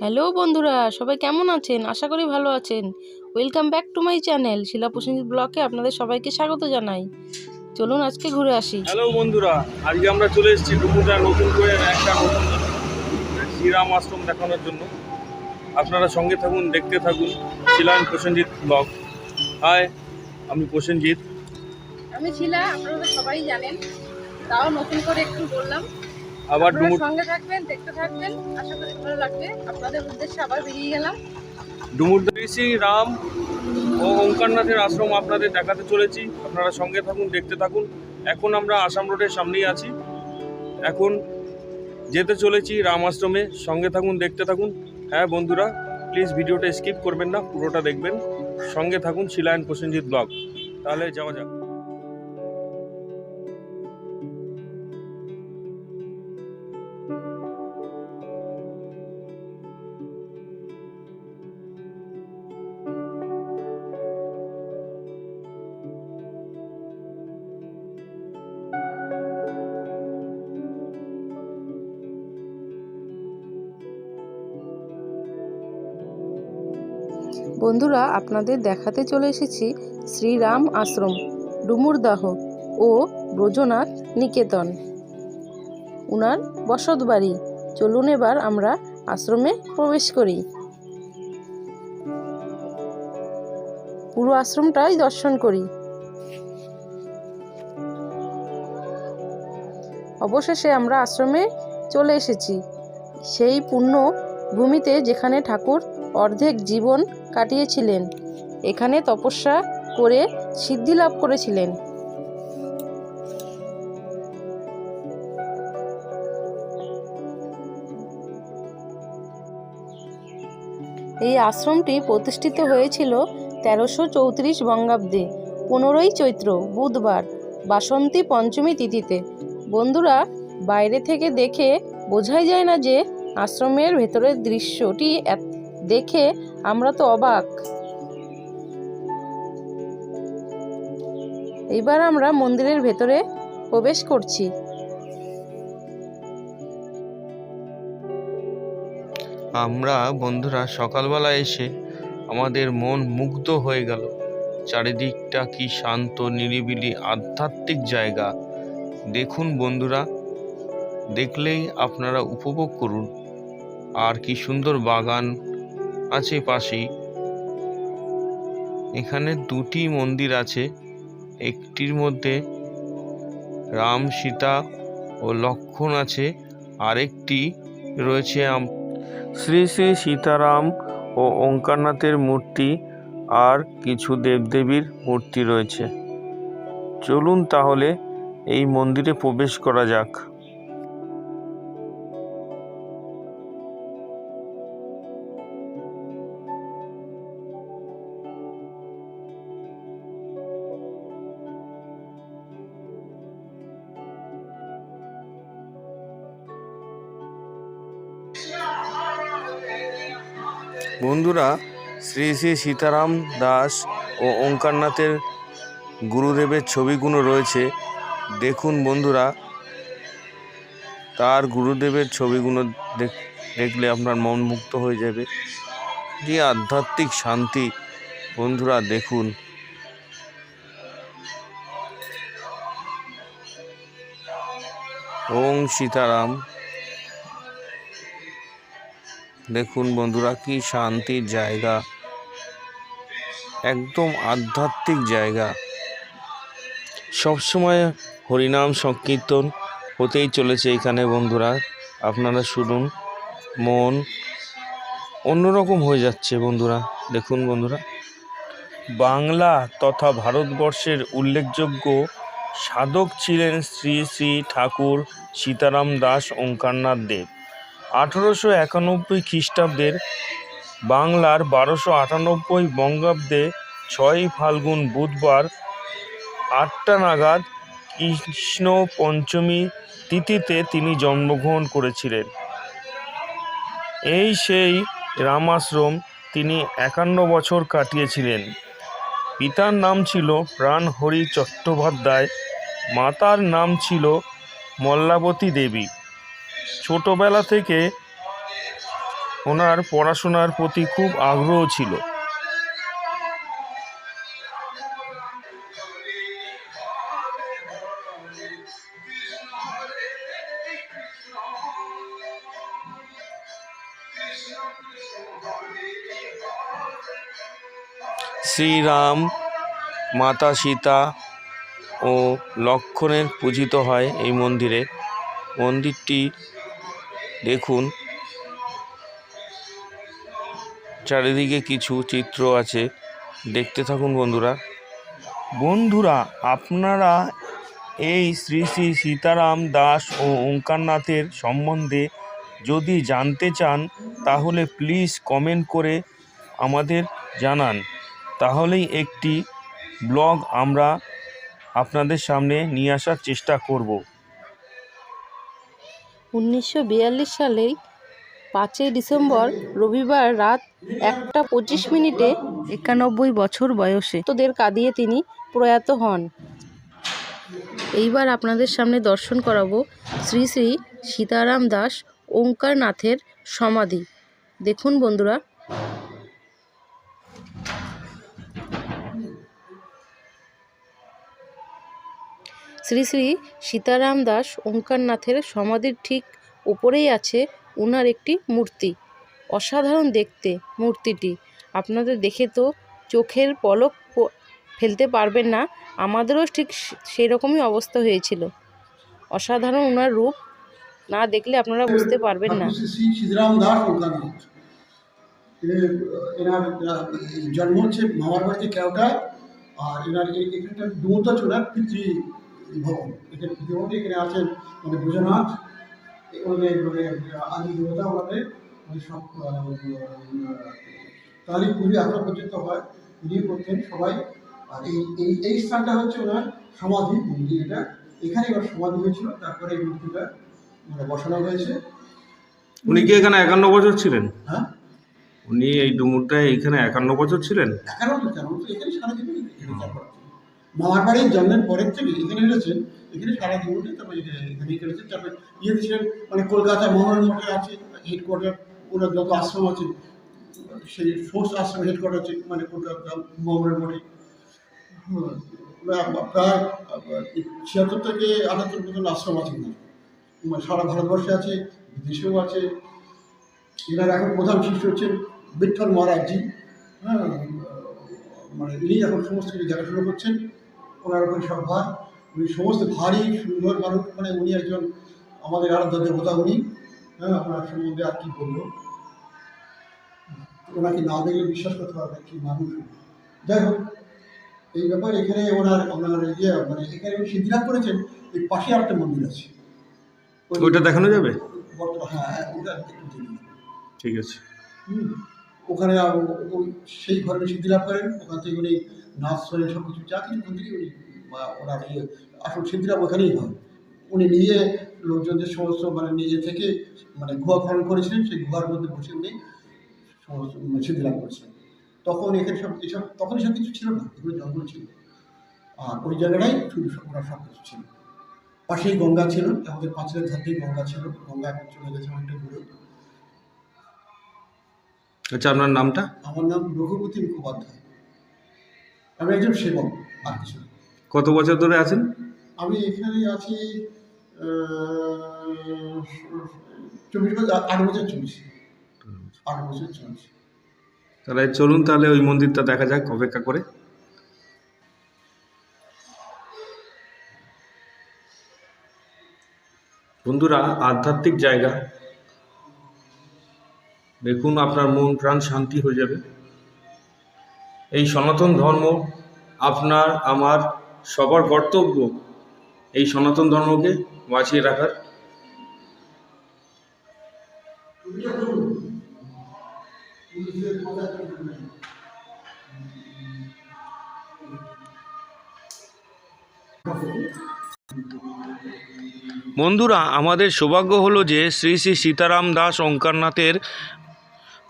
Hello বন্ধুরা সবাই কেমন আছেন? আশা করি ভালো আছেন। Welcome back to my channel Shila Prosenjit ব্লকে আপনাদের সবাইকে স্বাগত জানাই। চলুন আজকে ঘুরে আসি। হ্যালো বন্ধুরা আজকে আমরা চলে এসেছি ডুমুরটা নতুন করে একটা নতুন শ্রীরাম আশ্রম দেখানোর জন্য। আপনারা সঙ্গে থাকুন দেখতে থাকুন শিলান প্রসেনজিৎ ব্লগ। হাই আমি প্রসেনজিৎ। আমি শিলা আপনারা সবাই জানেন। তাও নতুন করে একটু বললাম। আবার ডুমুর সঙ্গে থাকবেন দেখতে থাকবেন। আশা করি ভালো লাগবে। আপনাদের উদ্দেশ্যে আবার বেরিয়ে গেলাম। ডুমুরদা শ্রী রাম ও ওঙ্কারনাথের আশ্রম আপনাদের দেখাতে চলেছি। আপনারা সঙ্গে থাকুন দেখতে থাকুন। এখন আমরা আসাম রোডের সামনেই আছি। এখন যেতে চলেছি রাম আশ্রমে। সঙ্গে থাকুন দেখতে থাকুন। হ্যাঁ বন্ধুরা প্লিজ ভিডিওটা স্কিপ করবেন না পুরোটা দেখবেন। সঙ্গে থাকুন শিলায়ন প্রসেনজিৎ ব্লগ। তাহলে যাওয়া যাক। বন্ধুরা, আপনাদের দেখাতে চলে এসেছি শ্রীরাম আশ্রম, ডুমুরদাহ ও ব্রজনাথ নিকেতন। উনার বসত বাড়ি। চলুন এবার আমরা আশ্রমে প্রবেশ করি। পুরো আশ্রমটাই দর্শন করি। অবশেষে আমরা আশ্রমে চলে এসেছি। সেই পূর্ণ ভূমিতে যেখানে ঠাকুর অর্ধেক জীবন কাটিয়েছিলেন। এখানে তপস্যা করে সিদ্ধি লাভ করেছিলেন। এই আশ্রমটি প্রতিষ্ঠিত হয়েছিল তেরোশো চৌত্রিশ বঙ্গাব্দে। পনেরোই চৈত্র, বুধবার, বাসন্তী পঞ্চমী তিথিতে। বন্ধুরা, বাইরে থেকে দেখে বোঝাই যায় না যে আশ্রমের ভেতরের দৃশ্যটি দেখে আমরা তো অবাক। এইবার আমরা মন্দিরের ভেতরে প্রবেশ করছি। আমরা বন্ধুরা, সকালবেলা এসে আমাদের মন মুগ্ধ হয়ে গেল। চারিদিকটা কি শান্ত, নিরিবিলি, আধ্যাত্মিক জায়গা। দেখুন বন্ধুরা, দেখলেই আপনারা উপভোগ করুন। আর কি সুন্দর বাগান আছে পাশেই এখানে দুটি মন্দির আছে। একটির মধ্যে রাম সীতা ও লক্ষণ আছে। আরেকটি রয়েছে শ্রী শ্রী সীতারাম ও ওঙ্কারনাথের মূর্তি আর কিছু দেবদেবীর মূর্তি রয়েছে। চলুন তাহলে এই মন্দিরে প্রবেশ করা যাক। বন্ধুরা, শ্রী শ্রী সীতারাম দাস ও ওঙ্কারনাথের গুরুদেবের ছবিগুলো রয়েছে। দেখুন বন্ধুরা, তার গুরুদেবের ছবিগুলো দেখলে আপনার মন মুক্ত হয়ে যাবে। যে আধ্যাত্মিক শান্তি, বন্ধুরা, দেখুন। ওং সীতারাম। দেখুন বন্ধুরা, কি শান্তির জায়গা। একদম আধ্যাত্মিক জায়গা। সবসময় হরিনাম সংকীর্তন হতেই চলেছে এখানে বন্ধুরা। আপনারা শুনুন, মন অন্যরকম হয়ে যাচ্ছে বন্ধুরা। দেখুন বন্ধুরা, বাংলা তথা ভারতবর্ষের উল্লেখযোগ্য সাধক ছিলেন শ্রী শ্রী ঠাকুর সীতারাম দাস ওঙ্কারনাথ দেব। আঠেরোশো একানব্বই খ্রিস্টাব্দের বাংলার বারোশো আটানব্বই বঙ্গাব্দে ছয়ই ফাল্গুন বুধবার আটটা নাগাদ কৃষ্ণ পঞ্চমী তিথিতে তিনি জন্মগ্রহণ করেছিলেন। এই সেই রামাশ্রম তিনি একান্ন বছর কাটিয়েছিলেন। পিতার নাম ছিল প্রাণহরি চট্টোপাধ্যায়, মাতার নাম ছিল মল্লাবতী দেবী। ছোটবেলা থেকে ওনার পড়াশোনার প্রতি খুব আগ্রহ ছিল। শ্রীরাম মাতা সীতা ও লক্ষণের পূজিত হয় এই মন্দিরে। মন্দিরটি দেখুন। চারিদিকে কিছু চিত্র আছে। দেখতে থাকুন বন্ধুরা। বন্ধুরা, আপনারা এই শ্রী শ্রী সীতারাম দাস ও ওঙ্কারনাথের সম্বন্ধে যদি জানতে চান, তাহলে প্লিজ কমেন্ট করে আমাদের জানান। তাহলেই একটি ব্লগ আমরা আপনাদের সামনে নিয়ে আসার চেষ্টা করব। উনিশশো বিয়াল্লিশ সালেই পাঁচই ডিসেম্বর রবিবার রাত একটা পঁচিশ মিনিটে একানব্বই বছর বয়সে তোদের কাঁদিয়ে তিনি প্রয়াত হন। এইবার আপনাদের সামনে দর্শন করাবো শ্রী শ্রী সীতারাম দাস ওঙ্কারনাথের সমাধি। দেখুন বন্ধুরা শ্রী শ্রী সীতারাম দাস ওঙ্কারনাথের সমাধির ঠিক উপরেই আছে ওনার একটি মূর্তি। অসাধারণ দেখতে মূর্তিটি। আপনাদের দেখে তো চোখের পলক ফেলতে পারবেন না, আমাদেরও ঠিক সেই রকমই অবস্থা হয়েছিল। অসাধারণ ওনার রূপ না দেখলে আপনারা বুঝতে পারবেন না। জন্ম হচ্ছে মামার বাড়িতে কেওটায় আর এনার এখানটা ডুমুরটা ছিল পিতৃ ভবন এখানে পিতৃভবন এখানে আছেন মানে ব্রজনাথ ওনাদের মানে আদি দেবতা ওনাদের মানে সব তারই পুজো এখনও পর্যন্ত হয় পুজো করতেন সবাই। আর এই এই এই স্থানটা হচ্ছে ওনার সমাধি মন্দির এটা। এখানে ওনার সমাধি হয়েছিল তারপরে এই মূর্তিটা মানে বসানো হয়েছে। উনি কি এখানে একান্ন বছর ছিলেন? হ্যাঁ। উনি এই ডুমুরটায় এখানে একান্ন বছর ছিলেন? একারো তো কেন? এখানে সারা জীবন। মামার বাড়ির জন্মের পরের থেকে এখানে রয়েছেন এখানে সারা জীবনই তারপরে এখানে রয়েছেন তারপরে ইয়ে ছিলেন মানে কলকাতা মোহন মঠে আছে হেডকোয়ার্টার ওনার যত আশ্রম আছে, সেই সমস্ত আশ্রম হেডকোয়ার্টার আছে মানে কলকাতা মোহনের মঠে। প্রায়- ছিয়াত্তর থেকে আটাত্তর মতন আশ্রম আছে ওনার। মানে সারা ভারতবর্ষে আছে, বিদেশেও আছে। এনার এখন প্রধান শিষ্য হচ্ছেন বিঠল মহারাজজি। হ্যাঁ মানে ইনি এখন সমস্ত কিছু দেখাশোনা করছেন। ওনার উপরে সব ভার উনি সমস্ত ভারী সুন্দর মানুষ মানে উনি একজন আমাদের আরাধ্য দেবতা উনি। হ্যাঁ ওনার সম্বন্ধে আর কি বলব? ওনাকে না দেখলে বিশ্বাস করতে পারবে কি মানুষ যাই হোক এই ব্যাপার এখানে ওনার ওনার ইয়ে মানে এখানে উনি সিদ্ধিলাভ করেছেন এই পাশে আরেকটা মন্দির আছে। ওইটা দেখানো যাবে? হ্যাঁ হ্যাঁ, ওটা একটু ঠিক আছে। হুম। ওখানে আর সেই ঘরে সিদ্ধি লাভ করেন ওখান থেকে উনি নাচ শোনেন সব কিছু যা কিছু উনি বা ওনার ইয়ে আসল লাভ ওখানেই হয়। উনি নিজে লোকজনদের সমস্ত মানে নিজে থেকে মানে গুহা খনন করেছিলেন সেই গুহার মধ্যে বসে উনি সমস্ত মানে করেছিলেন। তখন এখানে সব এসব তখন সব কিছু ছিল না এগুলো জঙ্গল ছিল। আর ওই জায়গাটাই শুধু সব- ওনার সব কিছু ছিল। পাশেই গঙ্গা ছিল আমাদের পাঁচিলের ধার দিয়ে গঙ্গা ছিল গঙ্গা এখন চলে গেছে অনেকটা দূরে। আচ্ছা আপনার নামটা? আমার নাম রঘুপতি মুখোপাধ্যায়। আমি একজন সেবক আর কিছু কত বছর ধরে আছেন? আমি এখানে আছি চব্বিশ বছর আট বছর চলছে আট বছর চলছে তাহলে চলুন তাহলে ওই মন্দিরটা দেখা যাক অপেক্ষা করে। বন্ধুরা আধ্যাত্মিক জায়গা। দেখুন আপনার মন প্রাণ শান্তি হয়ে যাবে। এই সনাতন ধর্ম আপনার, আমার, সবার কর্তব্য এই সনাতন ধর্মকে বাঁচিয়ে রাখার। বন্ধুরা, আমাদের সৌভাগ্য হলো যে শ্রী শ্রী সীতারাম দাস ওঙ্কারনাথের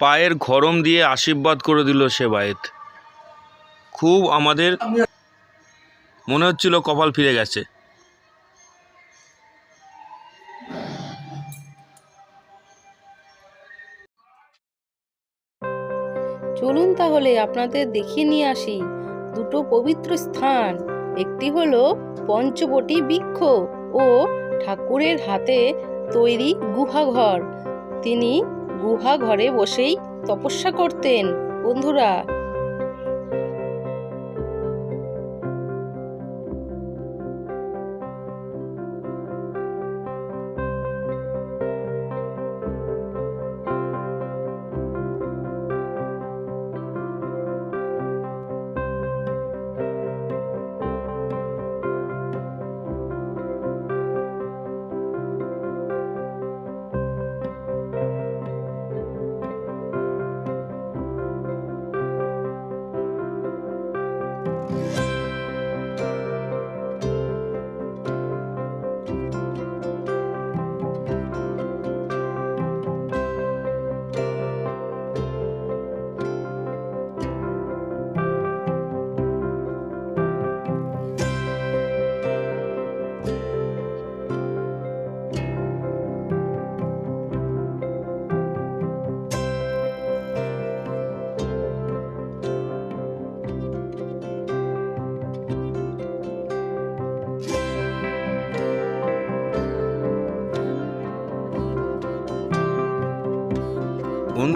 পায়ের ঘরম দিয়ে আশীর্বাদ করে দিল সেবায়েত খুব আমাদের মনে হচ্ছিল কপাল ফিরে গেছে। চলুন তাহলে আপনাদের দেখিয়ে নিয়ে আসি দুটো পবিত্র স্থান। একটি হলো পঞ্চবটি বৃক্ষ ও ঠাকুরের হাতে তৈরি গুহাঘর। তিনি গুহা ঘরে বসেই তপস্যা করতেন। বন্ধুরা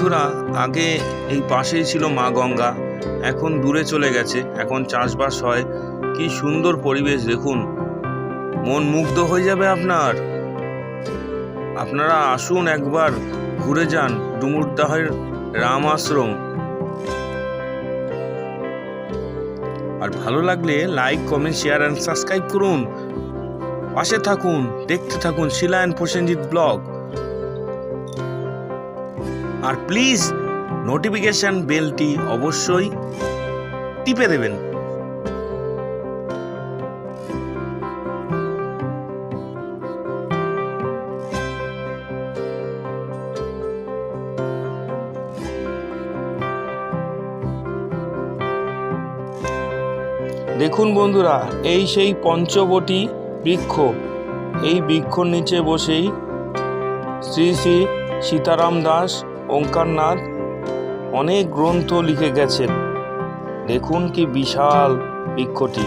বন্ধুরা, আগে এই পাশেই ছিল মা গঙ্গা, এখন দূরে চলে গেছে, এখন চাষবাস হয়। কি সুন্দর পরিবেশ, দেখুন। মন মুগ্ধ হয়ে যাবে আপনার। আপনারা আসুন একবার, ঘুরে যান ডুমুরদাহের রাম আশ্রম। আর ভালো লাগলে like, comment, share and subscribe করুন। পাশে থাকুন, দেখতে থাকুন শিলা অ্যান্ড প্রসেনজিৎ ব্লগ। আর প্লিজ নোটিফিকেশন বেলটি অবশ্যই টিপে দেবেন। দেখুন বন্ধুরা, এই সেই পঞ্চবটি বৃক্ষ। এই বৃক্ষর নিচে বসেই শ্রী শ্রী সীতারাম দাস ওঙ্কারনাথ অনেক গ্রন্থ লিখে গেছেন। দেখুন কি বিশাল বৃক্ষটি।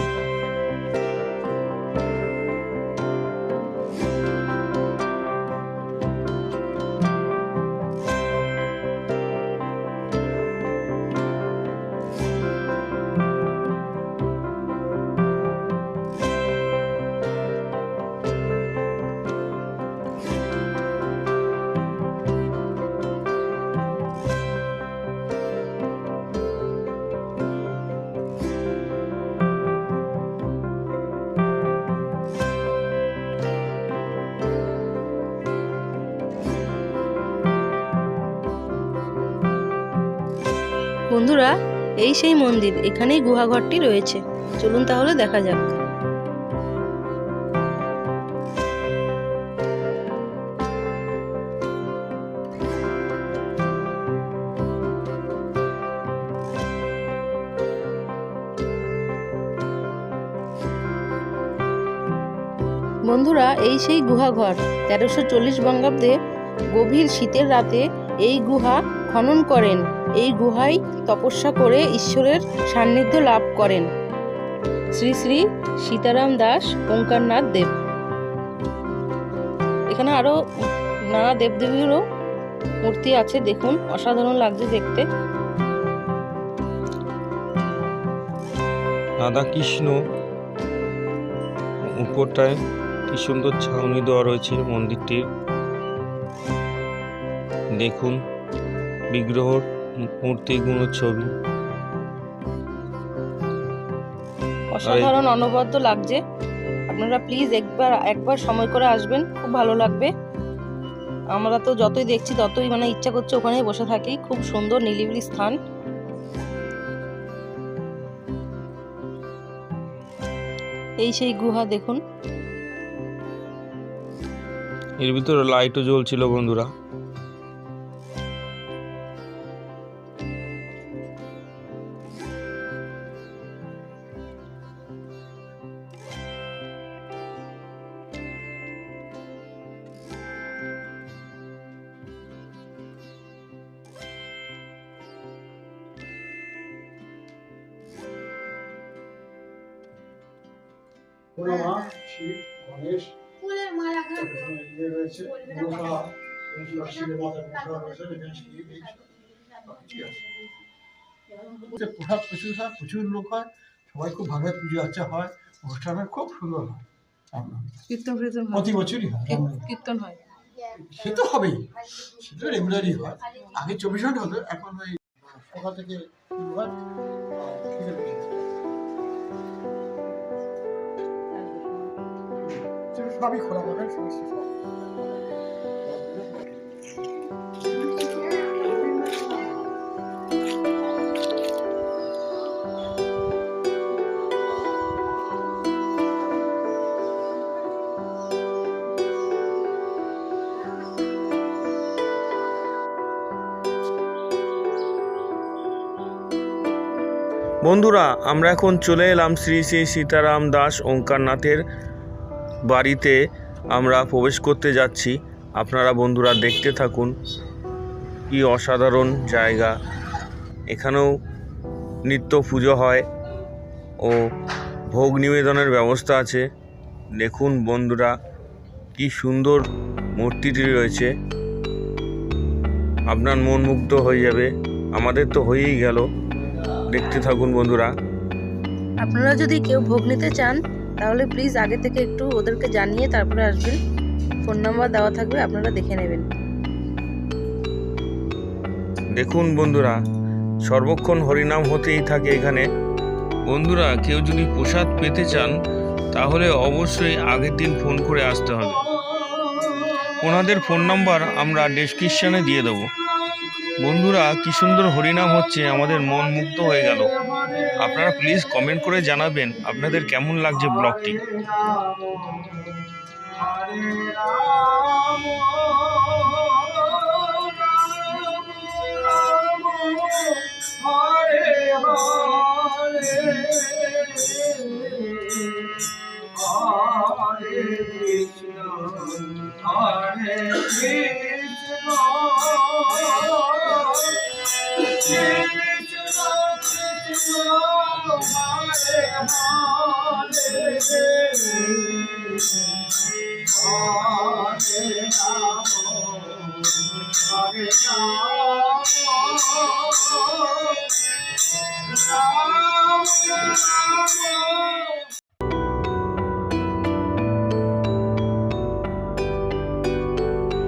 বন্ধুরা, এই সেই মন্দির, এখানেই গুহাঘরটি রয়েছে। চলুন তাহলে দেখা যাক। বন্ধুরা, এই সেই গুহাঘর, তেরোশো চল্লিশ বঙ্গাব্দে গভীর শীতের রাতে এই গুহা খনন করেন। এই গুহায় তপস্যা করে ঈশ্বরের সান্নিধ্য লাভ করেন। শ্রী শ্রী সীতারাম দাস, ওঙ্কারনাথ দেব। এখানে আরও নানা দেবদেবীরও মূর্তি আছে, দেখুন। অসাধারণ লাগছে দেখতে। রাধা কৃষ্ণ উপরটায় কি সুন্দর ছাউনি দেওয়া রয়েছে মন্দিরটির। দেখুন। বিগ্রহ মূর্তিগুলোর ছবি অসাধারণ অনবদ্য লাগছে। আপনারা প্লিজ একবার একবার সময় করে আসবেন খুব ভালো লাগবে। আমরা তো যতই দেখছি ততই মানে ইচ্ছা করছে ওখানেই বসে থাকি। খুব সুন্দর নিলিবিলি স্থান। এই সেই গুহা দেখুন। এর ভিতরে লাইটও জ্বলছিল বন্ধুরা। হনুমা শিব গণেশ ফুলের মালা ইয়ে রয়েছে মনসা শিবের মাথায় মনসা রয়েছে এখানে শিব এই আছে। প্রসাদ প্রচুর হয় প্রচুর লোক হয় সবাই খুব ভাবে পুজো আর্চা হয় অনুষ্ঠানটা খুব সুন্দর হয়। কীর্তন ফীর্তন প্রতি বছরই হয় কীর্তন হয়। সে তো হবেই সে তো রেগুলারই হয়। আগে চব্বিশ ঘণ্টা হতো এখন ওই সকাল থেকে সবই খোলা সমস্ত সব। বন্ধুরা আমরা এখন চলে এলাম শ্রী শ্রী সীতারাম দাস ওঙ্কারনাথের বাড়িতে আমরা প্রবেশ করতে যাচ্ছি। আপনারা বন্ধুরা দেখতে থাকুন কি অসাধারণ জায়গা। এখানেও নিত্য পুজো হয় ও ভোগ নিবেদনের ব্যবস্থা আছে। দেখুন বন্ধুরা, কি সুন্দর মূর্তিটি রয়েছে। আপনার মন মুগ্ধ হয়ে যাবে। আমাদের তো হয়েই গেল। দেখতে থাকুন বন্ধুরা। আপনারা যদি কেউ ভোগ নিতে চান তাহলে প্লিজ আগে থেকে একটু ওদেরকে জানিয়ে তারপরে আসবেন। ফোন নাম্বার দেওয়া থাকবে, আপনারা দেখে নেবেন। দেখুন বন্ধুরা, সর্বক্ষণ হরিনাম হতেই থাকে এখানে। বন্ধুরা, কেউ যদি প্রসাদ পেতে চান, তাহলে অবশ্যই আগের দিন ফোন করে আসতে হবে। ওনাদের ফোন নাম্বার আমরা ডেসক্রিপশানে দিয়ে দেবো। বন্ধুরা, কি সুন্দর হরিনাম হচ্ছে, আমাদের মন মুগ্ধ হয়ে গেল। আপনারা প্লিজ কমেন্ট করে জানাবেন আপনাদের কেমন লাগছে ব্লগটি।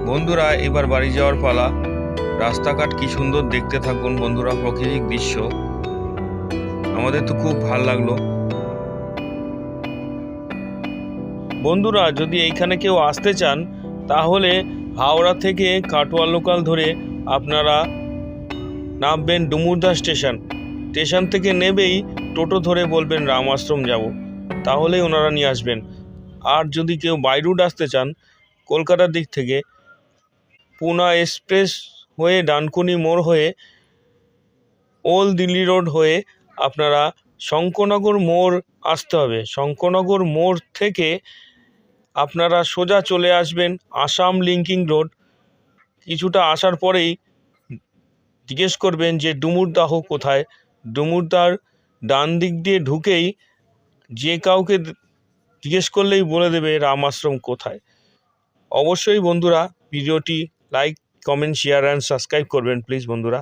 বন্ধুরা, এবার বাড়ি যাওয়ার পালা। রাস্তাঘাট কি সুন্দর দেখতে থাকুন বন্ধুরা, প্রাকৃতিক দৃশ্য। আমাদের তো খুব ভালো লাগল। বন্ধুরা, যদি এইখানে কেউ আসতে চান, তাহলে হাওড়া থেকে কাটোয়া লোকাল ধরে আপনারা নামবেন ডুমুরদা স্টেশন। স্টেশন থেকে নেবেই টোটো ধরে বলবেন রাম আশ্রম যাব তাহলেই ওনারা নিয়ে আসবেন। আর যদি কেউ বাই রুট আসতে চান, কলকাতার দিক থেকে, পুনা এক্সপ্রেস হয়ে ডানকুনি মোড় হয়ে ওল্ড দিল্লি রোড হয়ে আপনারা শঙ্করনগর মোড় আসতে হবে। শঙ্করনগর মোড় থেকে আপনারা সোজা চলে আসবেন আসাম লিঙ্কিং রোড। কিছুটা আসার পরেই জিজ্ঞেস করবেন যে ডুমুরদাহ কোথায়? ডুমুরদার ডান দিক দিয়ে ঢুকেই যে কাউকে জিজ্ঞেস করলেই বলে দেবে রাম আশ্রম কোথায়। অবশ্যই বন্ধুরা, ভিডিওটি like, comment, share and subscribe করবেন প্লিজ বন্ধুরা।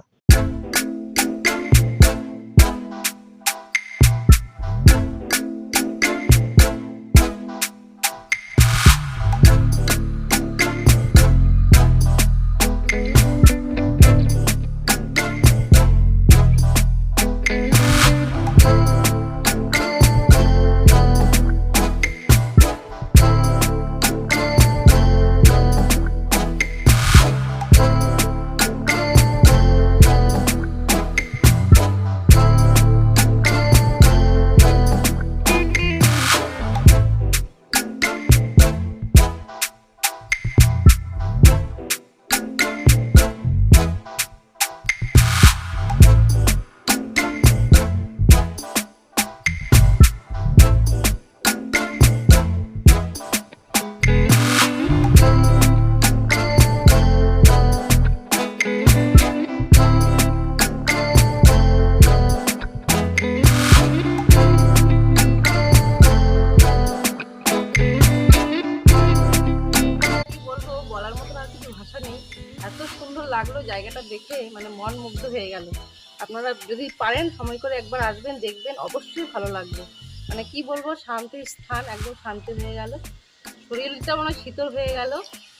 আপনারা যদি পারেন সময় করে একবার আসবেন, দেখবেন, অবশ্যই ভালো লাগবে। মানে কি বলব, শান্তির স্থান, একদম শান্তি হয়ে গেল। শরীরটা মনে শীতল হয়ে গেল।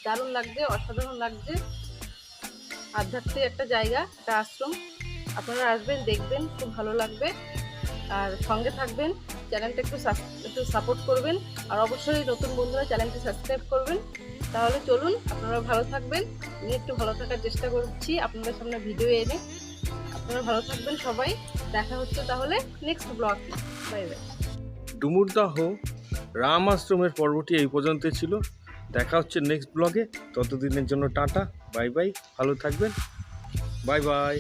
দারুণ লাগছে, অসাধারণ লাগছে। আধ্যাত্মিক একটা জায়গা, একটা আশ্রম। আপনারা আসবেন, দেখবেন, খুব ভালো লাগবে। আর সঙ্গে থাকবেন, চ্যানেলটা একটু একটু সাপোর্ট করবেন। আর অবশ্যই নতুন বন্ধুরা চ্যানেলটি সাবস্ক্রাইব করবেন। তাহলে চলুন আপনারা ভালো থাকবেন। আমি একটু ভালো থাকার চেষ্টা করছি। আপনাদের সামনে ভিডিও এনে আপনারা ভালো থাকবেন সবাই। দেখা হচ্ছে তাহলে next blog bye bye Dumurdaha Ram আশ্রমের পর্বটি এই পর্যন্ত ছিল। দেখা হচ্ছে নেক্সট ব্লগে ততদিনের জন্য টাটা বাই বাই ভালো থাকবেন। Bye bye